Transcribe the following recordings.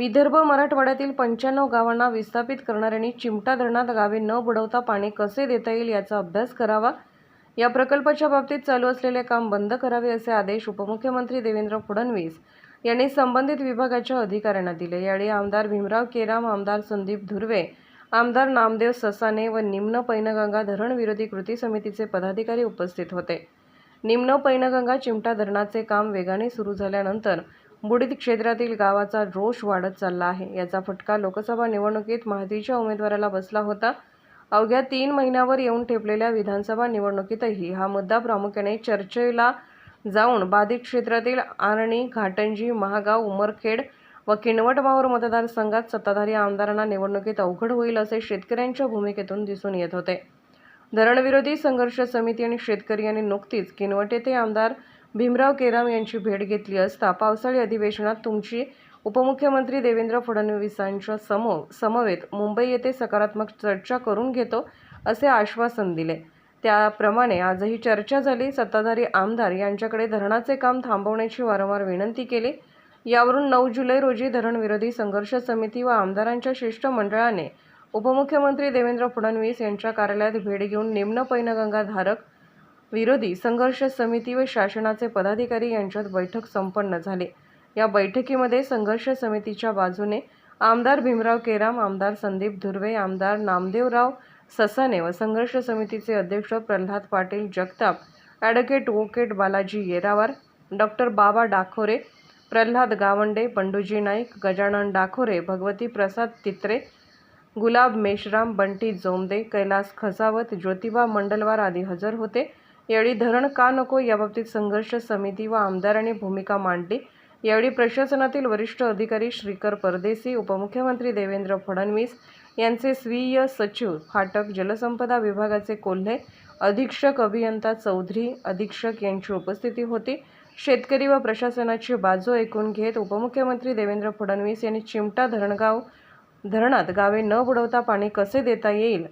विदर्भ मराठवाड्यातील पंच्याण्णव गावांना विस्थापित करणाऱ्यांनी चिमटा धरणात गावे न बुडवता पाणी कसे देता येईल याचा अभ्यास करावा? या प्रकल्पाच्या बाबतीत चालू असलेले काम बंद करावे असे आदेश उपमुख्यमंत्री देवेंद्र फडणवीस यांनी संबंधित विभागाच्या अधिकाऱ्यांना दिले. यावेळी आमदार भीमराव केराम आमदार संदीप धुर्वे आमदार नामदेव ससाने व निम्न पैनगंगा धरण विरोधी कृती समितीचे पदाधिकारी उपस्थित होते. निम्न पैनगंगा चिमटा धरणाचे काम वेगाने सुरू झाल्यानंतर बुडीत क्षेत्रातील गावाचा रोष वाढत चालला आहे. याचा फटका लोकसभा निवडणुकीत महातीच्या उमेदवाराला बसला होता. अवघ्या तीन महिन्यावर येऊन ठेपलेल्या विधानसभा निवडणुकीतही हा मुद्दा प्रामुख्याने चर्चेला जाऊन बाधित क्षेत्रातील आर्णी घाटंजी महागाव उमरखेड व किणवट माहूर मतदारसंघात सत्ताधारी आमदारांना निवडणुकीत अवघड होईल असे शेतकऱ्यांच्या भूमिकेतून दिसून येत होते. धरणविरोधी संघर्ष समिती आणि शेतकरी यांनी नुकतीच किनवट येथे आमदार भीमराव केराम यांची भेट घेतली असता पावसाळी अधिवेशनात तुमची उपमुख्यमंत्री देवेंद्र फडणवीसांच्या समो समवेत मुंबई येथे सकारात्मक चर्चा करून घेतो असे आश्वासन दिले. त्याप्रमाणे आजही चर्चा झाली. सत्ताधारी आमदार यांच्याकडे धरणाचे काम थांबवण्याची वारंवार विनंती केली. यावरून नऊ जुलै रोजी धरणविरोधी संघर्ष समिती व आमदारांच्या शिष्टमंडळाने उपमुख्यमंत्री देवेंद्र फडणवीस यांच्या कार्यालयात भेट घेऊन निम्न पैनगंगा धारक विरोधी संघर्ष समिती व शासनाचे पदाधिकारी यांच्यात बैठक संपन्न झाली. या बैठकीमध्ये संघर्ष समितीच्या बाजूने आमदार भीमराव केराम आमदार संदीप धुर्वे आमदार नामदेवराव ससाने व संघर्ष समितीचे अध्यक्ष प्रल्हाद पाटील जगताप ॲडव्होकेट वोकेट बालाजी येरावार डॉक्टर बाबा डाखोरे प्रल्हाद गावंडे बंडूजी नाईक गजानन डाखोरे भगवती प्रसाद तित्रे गुलाब मेश्राम बंटी जोमदे कैलास खसावत ज्योतिबा मंडलवार आदी हजर होते. यावेळी धरण का नको याबाबतीत संघर्ष समिती व आमदारांनी भूमिका मांडली. यावेळी प्रशासनातील वरिष्ठ अधिकारी श्रीकर परदेसी उपमुख्यमंत्री देवेंद्र फडणवीस यांचे स्वीय सचिव फाटक जलसंपदा विभागाचे कोल्हे अधीक्षक अभियंता चौधरी अधीक्षक यांची उपस्थिती होती. शेतकरी व प्रशासनाची बाजू ऐकून घेत उपमुख्यमंत्री देवेंद्र फडणवीस यांनी चिमटा धरणगाव धरणात गावे न बुडवता पाणी कसे देता येईल?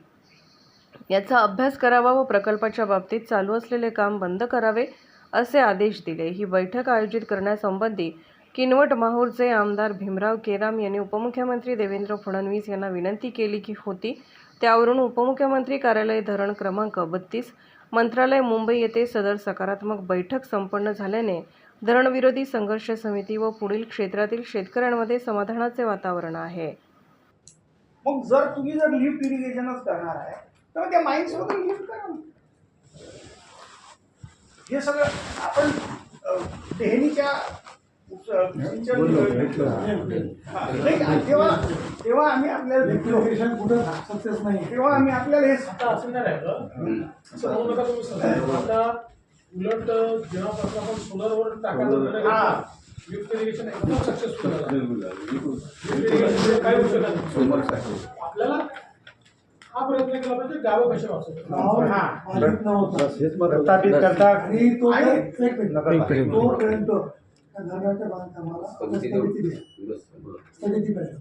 याचा अभ्यास करावा व प्रकल्पाच्या बाबतीत चालू असलेले काम बंद करावे असे आदेश दिले. ही बैठक आयोजित करण्यासंबंधी किनवट माहूरचे आमदार भीमराव केराम यांनी उपमुख्यमंत्री देवेंद्र फडणवीस यांना विनंती केली की होती. त्यावरून उपमुख्यमंत्री कार्यालय धरण क्रमांक बत्तीस मंत्रालय मुंबई येथे सदर सकारात्मक बैठक संपन्न झाल्याने धरणविरोधी संघर्ष समिती व पुढील क्षेत्रातील शेतकऱ्यांमध्ये समाधानाचे वातावरण आहे. मग जर तुम्ही जर लिफ्ट इरिगेशनच करणार आहे तर त्या माइन्स वगैरे लिफ्ट करा. हे सगळं आपण नाही, तेव्हा तेव्हा आम्ही आपल्याला भेटलो. कुठं सक्सेस नाही. तेव्हा आम्ही आपल्याला हे आता असं नाही राहिलं नका तुम्ही आता उलट जेव्हापासून आपण सोलरवर हा. लिफ्ट इरिगेशन एकदम सक्सेसफुल झालं. काय होऊ शकत नाही. आपल्याला हा प्रयत्न केला पाहिजे गावं हा. प्रस्थापित करता. आणि तो तोपर्यंत बांधकामाला स्थगिती द्या स्थगिती पाहिजे.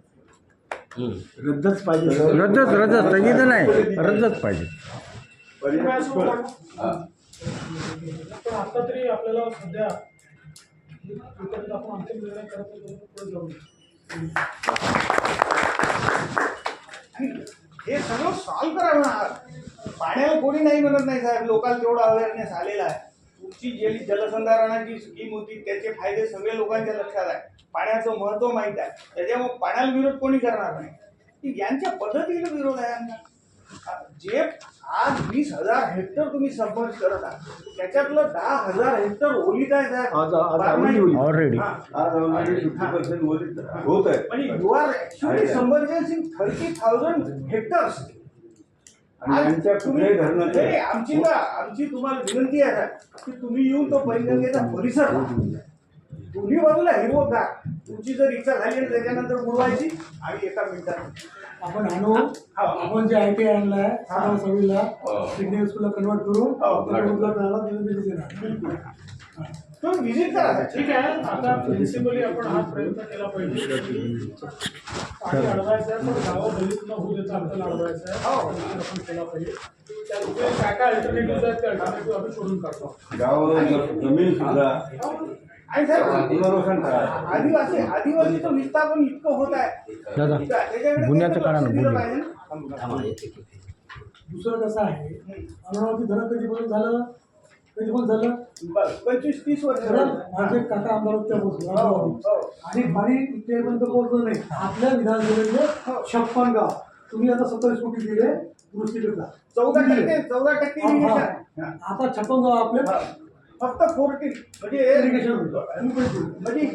रद्दच पाहिजे. रद्दच रद्दच. स्थगित नाही. रद्दच पाहिजे? पण आता तरी आपल्याला सध्या आपण अंतिम निर्णय करत जाऊ हे सगळं सॉल्व्ह करा ना पाण्याला कोणी नाही म्हणत नाही साहेब. लोकांना तेवढा अवेअरनेस आलेला आहे. तुमची जी जलसंधारणाची स्कीम होती त्याचे फायदे सगळे लोकांच्या लक्षात आहे. पाण्याचं महत्त्व माहीत आहे. त्याच्यामुळे पाण्याला विरोध कोणी करणार नाही? की यांच्या पद्धतीला विरोध आहे यांना. जे आज वीस हजार हेक्टर तुम्ही सबमर्ज करत आहात त्याच्यातलं दहा हजार हेक्टर ओलीत आहे साहेब. आज- आज बारमाही. already Already. हा. आज ऑलरेडी होत आहे म्हणजे you are in thirty thousand hectares आणि यांच्या कुठल्याही धरणाचे नाही, आमची ना आमची तुम्हाला विनंती आहे साहेब, की तुम्ही येऊन तो पैनगंगेचा परिसर पहा. दोन्ही बाजूला हिरवगार तुमची जर इच्छा झाली आणि त्याच्यानंतर बुडवायची आम्ही एका मिनिटात आपण आणू. आपण जे आय टी आणलाय सहा सव्वीला सिग्नल स्कूलला कन्वर्ट करून हो. व्हिजिट करा. ठीक आहे आता प्रिन्सिपली आपण हा प्रयत्न केला पाहिजे. की पाणी अडवायचं आहे पण गावं दलित न होऊ देता आपल्याला अडवायचं आहे. हो. आपण केला पाहिजे. काय काय अल्टरनेटिव्ह आहेत ते अल्टरनेटिव्ह आम्ही शोधून काढतो. गाव जमीन सुद्धा आणि साहेब आदिवासी आदिवासीचं विस्थापन इतकं होत आहे. दादा गुन्ह्याचं गुन्हे. ना. दुसरं कसं आहे अमरावती धरण कधी पण झालं? कधी पण झालं? पंचवीस तीस वर्ष धरण. माझे काका अमरावती त्या पोहोचले हो, अमरावती. हो. आणि पाणी इथेपर्यंत पोहोचलं नाही. आपल्या विधानसभेतले छप्पन गाव. तुम्ही आता सत्तावीस कोटी दिले दुरुस्तीकरता चौदा टक्के चौदा टक्के हा, हा. आता छप्पन गाव आपले. फक्त फोर्टीन म्हणजे इरिगेशन होतं म्हणजे